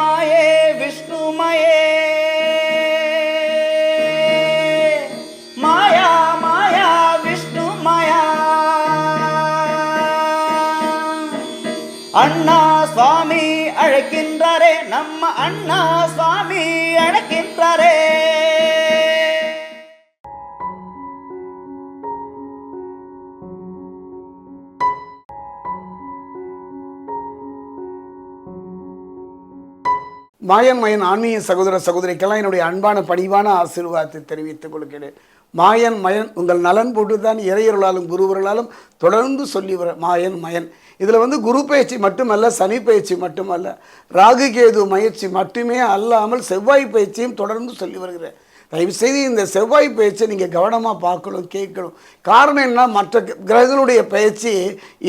मये विष्णुमये माया माया विष्णुमया अण्णा स्वामी अळकिन्द्ररे नम्म अण्णा स्वामी மாயன் மயன் ஆன்மீக சகோதர சகோதரிக்கெல்லாம் என்னுடைய அன்பான பணிவான ஆசீர்வாதத்தை தெரிவித்துக் கொள்கிறேன். மாயன் மயன் உங்கள் நலன் போட்டு தான் இறையர்களாலும் குருவர்களாலும் தொடர்ந்து சொல்லி வர மாயன் மயன் இதில் வந்து குரு பயிற்சி மட்டுமல்ல சனி பயிற்சி மட்டுமல்ல ராகு கேது முயற்சி மட்டுமே அல்லாமல் செவ்வாய் பயிற்சியும் தொடர்ந்து சொல்லி வருகிறேன். தயவுசெய்து இந்த செவ்வாய் பயிற்சியை நீங்கள் கவனமாக பார்க்கணும் கேட்கணும். காரணம் என்ன மற்ற கிரகங்களுடைய பயிற்சி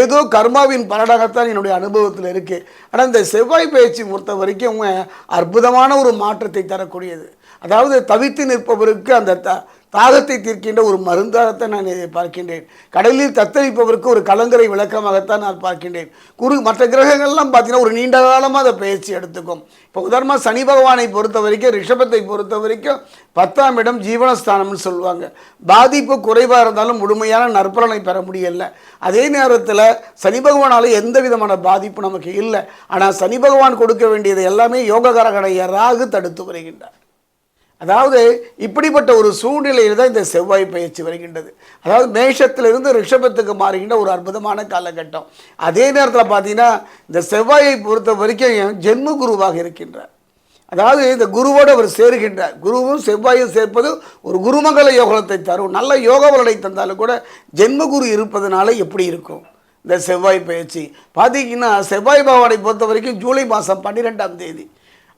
ஏதோ கர்மாவின் பலனாகத்தான் என்னுடைய அனுபவத்தில் இருக்குது ஆனால் இந்த செவ்வாய் பயிற்சி பொறுத்த வரைக்கும் அற்புதமான ஒரு மாற்றத்தை தரக்கூடியது. அதாவது தவித்து நிற்பவருக்கு அந்த த தாகத்தை தீர்க்கின்ற ஒரு மருந்தாகத்தான் நான் இதை பார்க்கின்றேன். கடலில் தத்தளிப்பவருக்கு ஒரு கலங்கரை விளக்கமாகத்தான் நான் பார்க்கின்றேன். குரு மற்ற கிரகங்கள்லாம் பார்த்தீங்கன்னா ஒரு நீண்ட காலமாக அதை பயிற்சி எடுத்துக்கும். இப்போ உதாரணமாக சனி பகவானை பொறுத்த வரைக்கும் ரிஷபத்தை பொறுத்த வரைக்கும் பத்தாம் இடம் ஜீவனஸ்தானம்னு சொல்லுவாங்க. பாதிப்பு குறைவாக இருந்தாலும் முழுமையான நற்பலனை பெற முடியல. அதே நேரத்தில் சனி பகவானால் எந்த விதமான பாதிப்பு நமக்கு இல்லை. ஆனால் சனி பகவான் கொடுக்க வேண்டியது எல்லாமே யோககாரகடைய ராகு தடுத்து வருகின்றார். அதாவது இப்படிப்பட்ட ஒரு சூழ்நிலையில் தான் இந்த செவ்வாய் பயிற்சி வருகின்றது. அதாவது மேஷத்திலிருந்து ரிஷபத்துக்கு மாறுகின்ற ஒரு அற்புதமான காலகட்டம். அதே நேரத்தில் பார்த்தீங்கன்னா இந்த செவ்வாயை பொறுத்த வரைக்கும் ஜென்ம குருவாக இருக்கின்றார். அதாவது இந்த குருவோடு அவர் சேருகின்றார். குருவும் செவ்வாயும் சேர்ப்பது ஒரு குருமங்கல யோகத்தை தரும். நல்ல யோக பலனை தந்தாலும் கூட ஜென்ம குரு இருப்பதனால எப்படி இருக்கும்? இந்த செவ்வாய் பயிற்சி. பார்த்தீங்கன்னா செவ்வாய் பகவானை பொறுத்த வரைக்கும் ஜூலை மாதம் பன்னிரெண்டாம் தேதி.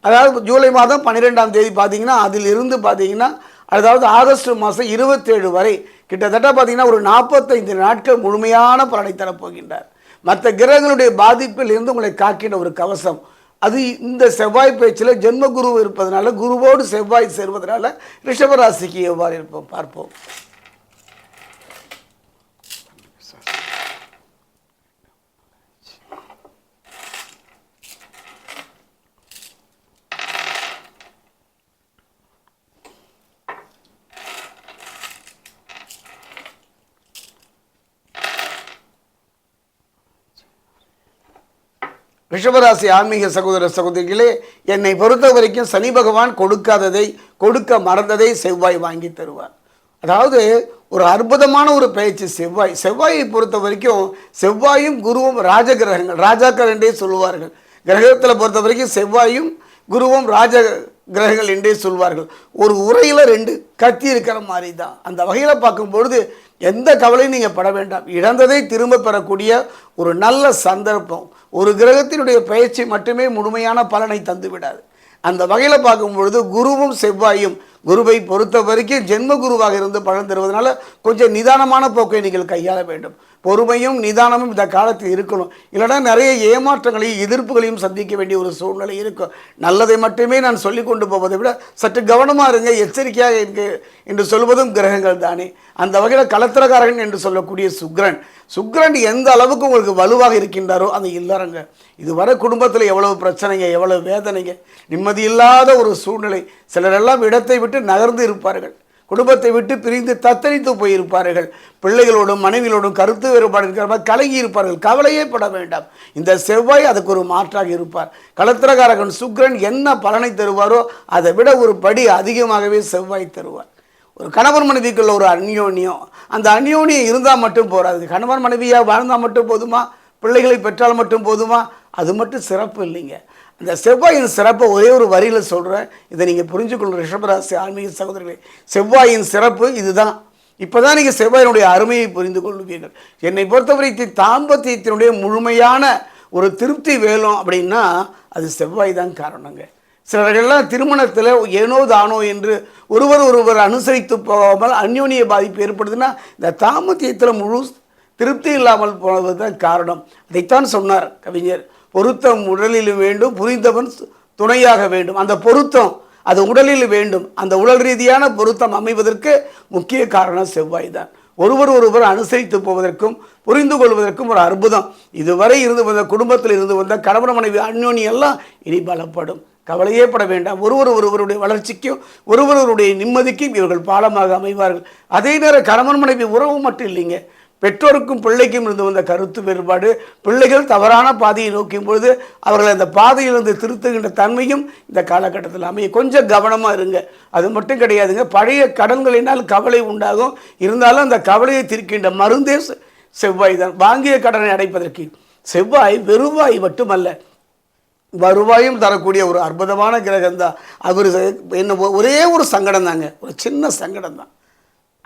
அதாவது ஜூலை மாதம் பன்னிரெண்டாம் தேதி பார்த்தீங்கன்னா அதிலிருந்து பார்த்தீங்கன்னா அதாவது ஆகஸ்ட் மாதம் இருபத்தேழு வரை கிட்டத்தட்ட பார்த்தீங்கன்னா ஒரு நாற்பத்தைந்து நாட்கள் முழுமையான பலனை தரப்போகின்றார். மற்ற கிரகங்களுடைய பாதிப்பில் இருந்து உங்களை காக்கின்ற ஒரு கவசம். அது இந்த செவ்வாய் பேச்சில் ஜென்ம குரு இருப்பதனால குருவோடு செவ்வாய் சேர்வதனால ரிஷபராசிக்கு எவ்வாறு இருப்போம் பார்ப்போம். ரிஷபராசி ஆன்மீக சகோதர சகோதரிகளே என்னை பொறுத்த வரைக்கும் சனி பகவான் கொடுக்காததை கொடுக்க மறந்ததை செவ்வாய் வாங்கி தருவார். அதாவது ஒரு அற்புதமான ஒரு பயிற்சி செவ்வாய். செவ்வாயை பொறுத்த வரைக்கும் செவ்வாயும் குருவும் ராஜ கிரகங்கள் ராஜாக்கள் என்றே சொல்லுவார்கள். கிரகத்தில் பொறுத்த வரைக்கும் செவ்வாயும் குருவும் ராஜ கிரகங்கள் என்றே சொல்வார்கள். ஒரு உரையில் ரெண்டு கத்தி இருக்கிற மாதிரி தான் அந்த வகையில் பார்க்கும்பொழுது எந்த கவலையும் நீங்கள் பட வேண்டாம். இழந்ததை திரும்ப பெறக்கூடிய ஒரு நல்ல சந்தர்ப்பம். ஒரு கிரகத்தினுடைய பயிற்சி மட்டுமே முழுமையான பலனை தந்துவிடாது. அந்த வகையில் பார்க்கும் பொழுது குருவும் செவ்வாயும் குருவை பொறுத்த வரைக்கும் ஜென்ம குருவாக இருந்து பலன் தருவதனால கொஞ்சம் நிதானமான போக்கை நீங்கள் கையாள வேண்டும். பொறுமையும் நிதானமும் இந்த காலத்தில் இருக்கணும். இல்லைனா நிறைய ஏமாற்றங்களையும் எதிர்ப்புகளையும் சந்திக்க வேண்டிய ஒரு சூழ்நிலை இருக்கும். நல்லதை மட்டுமே நான் சொல்லி கொண்டு போவதை விட சற்று கவனமாக இருங்க எச்சரிக்கையாக இருக்கு என்று சொல்வதும் கிரகங்கள் தானே. அந்த வகையில் கலத்திரக்காரகன் என்று சொல்லக்கூடிய சுக்ரன். சுக்ரன் எந்த அளவுக்கு உங்களுக்கு வலுவாக இருக்கின்றாரோ அந்த இல்லறங்க இதுவரை குடும்பத்தில் எவ்வளவு பிரச்சனைங்க எவ்வளவு வேதனைங்க நிம்மதி இல்லாத ஒரு சூழ்நிலை. சிலரெல்லாம் இடத்தை விட்டு நகர்ந்து இருப்பார்கள். குடும்பத்தை விட்டு பிரிந்து தத்தளித்து போயிருப்பார்கள். பிள்ளைகளோடும் மனைவிகளோடும் கருத்து வேறுபாடு இருக்கிற மாதிரி கலங்கி இருப்பார்கள். கவலையே பட வேண்டாம். இந்த செவ்வாய் அதுக்கு ஒரு மாற்றாக இருப்பார். கலத்திரகாரகன் சுக்ரன் என்ன பலனை தருவாரோ அதை விட ஒரு படி அதிகமாகவே செவ்வாய் தருவார். ஒரு கணவன் மனைவிக்குள்ள ஒரு அந்யோன்யம். அந்த அந்யோன்யம் இருந்தால் மட்டும் போகாது கணவன் மனைவியாக வாழ்ந்தால் மட்டும் போதுமா? பிள்ளைகளை பெற்றால் மட்டும் போதுமா? அது மட்டும் சிறப்பு இல்லைங்க. அந்த செவ்வாயின் சிறப்பை ஒரே ஒரு வரியில் சொல்கிறேன் இதை நீங்கள் புரிஞ்சுக்கொள்ளும் ரிஷபராசி ஆன்மீக சகோதரர்களே. செவ்வாயின் சிறப்பு இதுதான். இப்போ தான் நீங்கள் செவ்வாயினுடைய அருமையை புரிந்து கொள்வீர்கள் என்னை பொறுத்தவரை தாம்பத்தியத்தினுடைய முழுமையான ஒரு திருப்தி வேணும் அப்படின்னா அது செவ்வாய் தான் காரணங்க. சிலர்கள்லாம் திருமணத்தில் ஏனோ தானோ என்று ஒருவர் ஒருவர் அனுசரித்து போகாமல் அந்யோனிய பாதிப்பு ஏற்படுதுன்னா இந்த தாமத்தியத்தில் முழு திருப்தி இல்லாமல் போனது தான் காரணம். அதைத்தான் சொன்னார் கவிஞர். பொருத்தம் உடலில் வேண்டும் புரிந்தவன் துணையாக வேண்டும். அந்த பொருத்தம் அது உடலில் வேண்டும். அந்த உடல் ரீதியான பொருத்தம் அமைவதற்கு முக்கிய காரணம் செவ்வாய் தான். ஒருவர் ஒருவர் அனுசரித்து போவதற்கும் புரிந்து கொள்வதற்கும் ஒரு அற்புதம். இதுவரை இருந்து வந்த குடும்பத்தில் இருந்து வந்த கணவன் மனைவி அந்யோனி எல்லாம் இனி பலப்படும். கவலையே பட வேண்டாம் ஒருவர் ஒருவருடைய வளர்ச்சிக்கும் ஒருவருடைய நிம்மதிக்கும் இவர்கள் பாலமாக அமைவார்கள். அதே நேரம் கணவன் மனைவி உறவு மட்டும் இல்லைங்க. பெற்றோருக்கும் பிள்ளைக்கும் இருந்து வந்த கருத்து வேறுபாடு பிள்ளைகள் தவறான பாதையை நோக்கும் பொழுது அவர்கள் அந்த பாதையிலிருந்து திருத்துகின்ற தன்மையும் இந்த காலகட்டத்தில் அமையும். கொஞ்சம் கவனமாக இருங்க. அது மட்டும் கிடையாதுங்க. பழைய கடன்களினால் கவலை உண்டாகும். இருந்தாலும் அந்த கவலையை திருக்கின்ற மருந்தே செ- செவ்வாய் தான். வாங்கிய கடனை அடைப்பதற்கு செவ்வாய் வெறுவாய் மட்டுமல்ல. வருவாயும் தரக்கூடிய ஒரு அற்புதமான கிரகம் தான் அவர் என்ன ஒரே ஒரு சங்கடம் தாங்க ஒரு சின்ன சங்கடம் தான்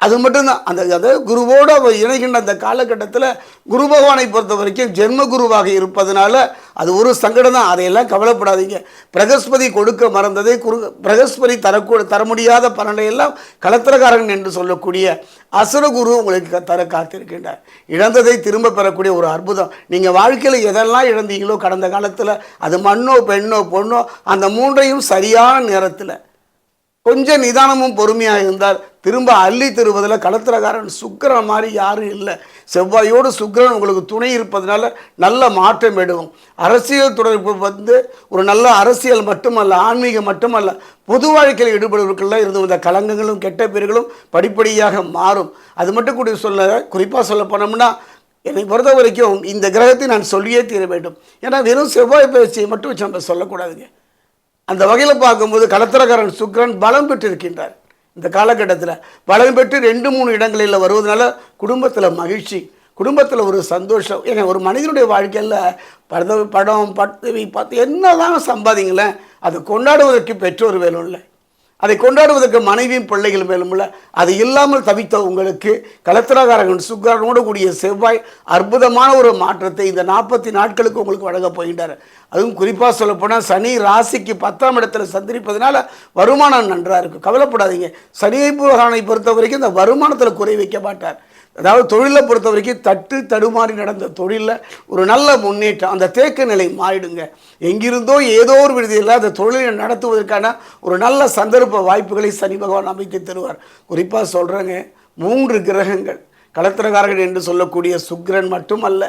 அது மட்டும்தான். அந்த அதாவது குருவோடு அவர் இணைகின்ற அந்த காலகட்டத்தில் குரு பகவானை பொறுத்த வரைக்கும் ஜென்ம குருவாக இருப்பதனால அது ஒரு சங்கடம் தான் அதையெல்லாம் கவலைப்படாதீங்க. பிரகஸ்பதி கொடுக்க மறந்ததை குரு பிரகஸ்பதி தரக்கூ தர முடியாத பலனையெல்லாம் கலத்திரகாரன் என்று சொல்லக்கூடிய அசுரகுரு உங்களுக்கு தர காத்திருக்கின்றார். இழந்ததை திரும்ப பெறக்கூடிய ஒரு அற்புதம். நீங்கள் வாழ்க்கையில் எதெல்லாம் இழந்தீங்களோ கடந்த காலத்தில் அது மண்ணோ பெண்ணோ பொண்ணோ அந்த மூன்றையும் சரியான நேரத்தில் கொஞ்சம் நிதானமும் பொறுமையாக இருந்தால் திரும்ப அள்ளி தருவதில் களத்திரக்காரன் சுக்கரன் மாதிரி யாரும் இல்லை. செவ்வாயோடு சுக்கரன் உங்களுக்கு துணை இருப்பதனால நல்ல மாற்றம் எடுக்கும். அரசியல் தொடர்பு வந்து ஒரு நல்ல அரசியல் மட்டுமல்ல ஆன்மீகம் மட்டுமல்ல பொது வாழ்க்கையில் ஈடுபடுவர்கள்லாம் இருந்து வந்த கலங்கங்களும் கெட்ட பேர்களும் படிப்படியாக மாறும். அது மட்டும் கூட சொல்ல குறிப்பாக சொல்ல போனோம்னா என்னை பொறுத்த வரைக்கும் இந்த கிரகத்தை நான் சொல்லியே தீர வேண்டும். ஏன்னா வெறும் செவ்வாய் பயிற்சியை மட்டும் வச்சு நம்ம சொல்லக்கூடாதுங்க. அந்த வகையில் பார்க்கும்போது கலத்திரக்காரன் சுக்கிரன் பலம் பெற்றிருக்கின்றார். இந்த காலகட்டத்தில் பலம் பெற்று ரெண்டு மூணு இடங்களில் வருவதனால குடும்பத்தில் மகிழ்ச்சி குடும்பத்தில் ஒரு சந்தோஷம். ஏன்னா ஒரு மனிதனுடைய வாழ்க்கையில் படம் படம் பதவி பார்த்து என்னதான் சம்பாதிங்களேன் அதை கொண்டாடுவதற்கு பெற்றோர் வேணும் இல்லை. அதை கொண்டாடுவதற்கு மனைவியும் பிள்ளைகளும் வேணும்ல அது இல்லாமல் தவித்த உங்களுக்கு கலத்திரகாரகன் சுக்கரனோடு கூடிய செவ்வாய் அற்புதமான ஒரு மாற்றத்தை இந்த நாற்பத்தி நாட்களுக்கு உங்களுக்கு வழங்க போகின்றார். அதுவும் குறிப்பாக சொல்லப்போனால் சனி ராசிக்கு பத்தாம் இடத்துல சந்திரிப்பதனால வருமானம் நன்றாக இருக்கும். கவலைப்படாதீங்க. சனியை புகானை பொறுத்த வரைக்கும் இந்த வருமானத்தில் குறை வைக்க மாட்டார். அதாவது தொழிலை பொறுத்த வரைக்கும் தட்டு தடுமாறி நடந்த தொழிலில் ஒரு நல்ல முன்னேற்றம் அந்த தேக்க நிலை மாறிடுங்க. எங்கிருந்தோ ஏதோ ஒரு விடுதியில் அந்த தொழிலை நடத்துவதற்கான ஒரு நல்ல சந்தர்ப்ப வாய்ப்புகளை சனி பகவான் அமைத்து தருவார். குறிப்பாக சொல்கிறேங்க மூன்று கிரகங்கள் கலத்திரகாரர்கள் என்று சொல்லக்கூடிய சுக்கிரன் மட்டுமல்ல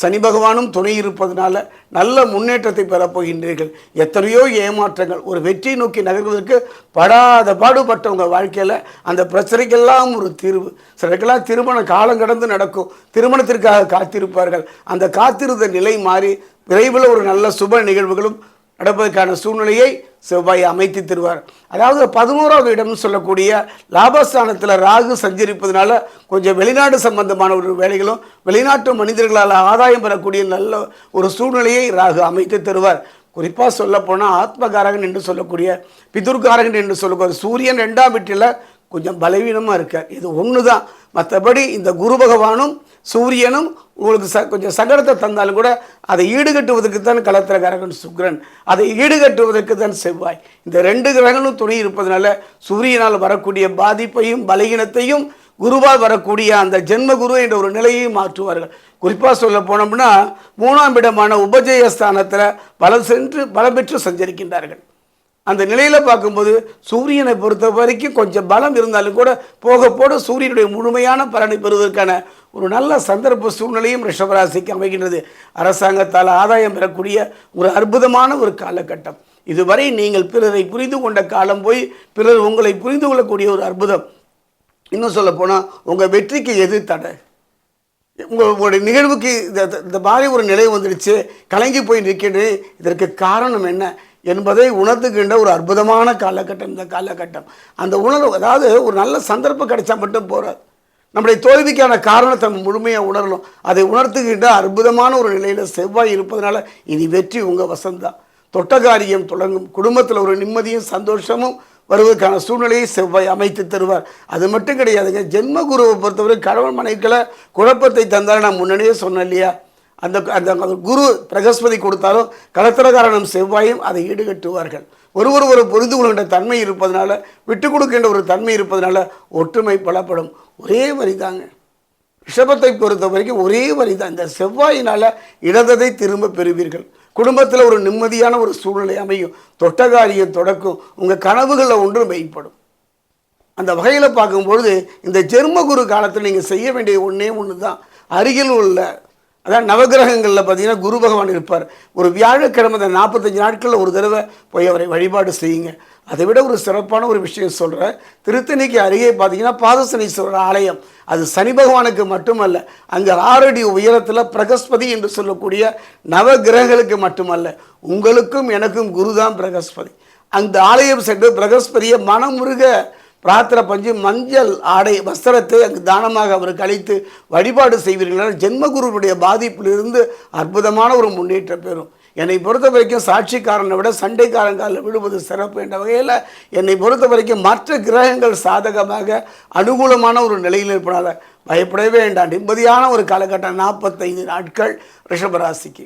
சனி பகவானும் துணை இருப்பதனால நல்ல முன்னேற்றத்தை பெறப்போகின்றீர்கள் எத்தனையோ ஏமாற்றங்கள். ஒரு வெற்றி நோக்கி நகர்வதற்கு படாத பாடுபட்டவங்க வாழ்க்கையில் அந்த பிரச்சனைக்கெல்லாம் ஒரு தீர்வு. சிலருக்கெல்லாம் திருமணம் காலம் கடந்து நடக்கும். திருமணத்திற்காக காத்திருப்பார்கள். அந்த காத்திருந்த நிலை மாறி விரைவில் ஒரு நல்ல சுப நிகழ்வுகளும் நடப்பதற்கான சூழ்நிலையை செவ்வாய் அமைத்து தருவார். அதாவது பதினோராவது இடம்னு சொல்லக்கூடிய லாபஸ்தானத்தில் ராகு சஞ்சரிப்பதனால கொஞ்சம் வெளிநாடு சம்பந்தமான ஒரு வேலைகளும் வெளிநாட்டு மனிதர்களால் ஆதாயம் பெறக்கூடிய நல்ல ஒரு சூழ்நிலையை ராகு அமைத்து தருவார். குறிப்பாக சொல்லப்போனால் ஆத்மகாரகன் என்று சொல்லக்கூடிய பிதுர்காரகன் என்று சொல்லக்கூடிய சூரியன் ரெண்டாம் வீட்டில் கொஞ்சம் பலவீனமாக இருக்கார் இது ஒன்று தான் மற்றபடி இந்த குரு பகவானும் சூரியனும் உங்களுக்கு ச கொஞ்சம் சங்கடத்தை தந்தாலும் கூட அதை ஈடுகட்டுவதற்கு தான் கலத்திரகாரகன் சுக்ரன். அதை ஈடுகட்டுவதற்கு தான் செவ்வாய். இந்த ரெண்டு கிரகங்களும் துணை இருப்பதனால சூரியனால் வரக்கூடிய பாதிப்பையும் பலகீனத்தையும் குருவால் வரக்கூடிய அந்த ஜென்ம குரு என்ற ஒரு நிலையை மாற்றுவார்கள். குறிப்பாக சொல்ல போனோம்னா மூணாம் இடமான உபஜயஸ்தானத்தில் பலம் சென்று பலம் பெற்று சஞ்சரிக்கின்றார்கள். அந்த நிலையில் பார்க்கும்போது சூரியனை பொறுத்த வரைக்கும் கொஞ்சம் பலம் இருந்தாலும் கூட போக போட சூரியனுடைய முழுமையான பலனை பெறுவதற்கான ஒரு நல்ல சந்தர்ப்ப சூழ்நிலையும் ரிஷபராசிக்கு அமைகின்றது. அரசாங்கத்தால் ஆதாயம் பெறக்கூடிய ஒரு அற்புதமான ஒரு காலகட்டம். இதுவரை நீங்கள் பிறரை புரிந்து கொண்ட காலம் போய் பிறர் உங்களை புரிந்து கொள்ளக்கூடிய ஒரு அற்புதம். இன்னும் சொல்ல போனால் உங்கள் வெற்றிக்கு எது தடை? உங்கள் உங்களுடைய நிகழ்வுக்கு இந்த இந்த மாதிரி ஒரு நிலை வந்துடுச்சு கலங்கி போய் நிற்கின்றேன் இதற்கு காரணம் என்ன? என்பதை உணர்த்துகின்ற ஒரு அற்புதமான காலகட்டம் இந்த காலகட்டம். அந்த உணர்வு அதாவது ஒரு நல்ல சந்தர்ப்பம் கிடைச்சா மட்டும் போகாது நம்முடைய தோல்விக்கான காரணத்தை நம்ம முழுமையாக உணரணும். அதை உணர்த்துகின்ற அற்புதமான ஒரு நிலையில் செவ்வாய் இருப்பதனால இனி வெற்றி உங்கள் வசந்தான் தொட்ட காரியம் தொடங்கும். குடும்பத்தில் ஒரு நிம்மதியும் சந்தோஷமும் வருவதற்கான சூழ்நிலையை செவ்வாய் அமைத்து தருவார். அது மட்டும் கிடையாதுங்க. ஜென்ம குருவை பொறுத்தவரை கணவன் மனைக்களை குழப்பத்தை தந்தால் நான் முன்னாடியே சொன்னேன் இல்லையா? அந்த அந்த குரு பிரகஸ்பதி கொடுத்தாலும் கலத்திரகாரணம் செவ்வாயும் அதை ஈடுகட்டுவார்கள். ஒருவர் ஒரு புரிந்து கொள்கின்ற தன்மை இருப்பதனால விட்டு கொடுக்கின்ற ஒரு தன்மை இருப்பதனால ஒற்றுமை பலப்படும். ஒரே வரி தாங்க ரிஷபத்தை பொறுத்த வரைக்கும் ஒரே வரி தான் இந்த செவ்வாயினால் இழந்ததை திரும்ப பெறுவீர்கள். குடும்பத்தில் ஒரு நிம்மதியான ஒரு சூழ்நிலை அமையும். தொட்டகாரியம் தொடக்கும். உங்கள் கனவுகளில் ஒன்று மெய்ப்படும். அந்த வகையில் பார்க்கும்பொழுது இந்த ஜெர்மகுரு காலத்தில் நீங்கள் செய்ய வேண்டிய ஒன்றே ஒன்று தான் அருகில் உள்ள அதான் நவகிரகங்களில் பார்த்தீங்கன்னா குரு பகவான் இருப்பார். ஒரு வியாழக்கிழமை அந்த நாற்பத்தஞ்சு நாட்களில் ஒரு தடவை போய் அவரை வழிபாடு செய்யுங்க. அதை விட ஒரு சிறப்பான ஒரு விஷயம் சொல்கிறேன் திருத்தணிக்கு அருகே பார்த்தீங்கன்னா பாதசனீஸ்வரர் ஆலயம். அது சனி பகவானுக்கு மட்டுமல்ல அங்கே ஆறடி உயரத்தில் பிரகஸ்பதி என்று சொல்லக்கூடிய நவகிரகங்களுக்கு மட்டுமல்ல உங்களுக்கும் எனக்கும் குருதான் பிரகஸ்பதி. அந்த ஆலயம் சென்று பிரகஸ்பதியை மனமுருக பிரார்த்தனை பஞ்சு மஞ்சள் ஆடை வஸ்திரத்தை அங்கு தானமாக அவருக்கு அளித்து வழிபாடு செய்வீர்கள் ஜென்மகுருவுடைய பாதிப்பிலிருந்து அற்புதமான ஒரு முன்னேற்றம் பெறும். என்னை பொறுத்த வரைக்கும் சாட்சிக்காரனை விட சண்டைக்காரன் காலில் விழுவது சிறப்பு என்ற வகையில் என்னை பொறுத்த வரைக்கும் மற்ற கிரகங்கள் சாதகமாக அனுகூலமான ஒரு நிலையில் இருப்பதால் பயப்படவே வேண்டாம். நிம்மதியான ஒரு காலகட்டம் நாற்பத்தைந்து நாட்கள் ரிஷபராசிக்கு.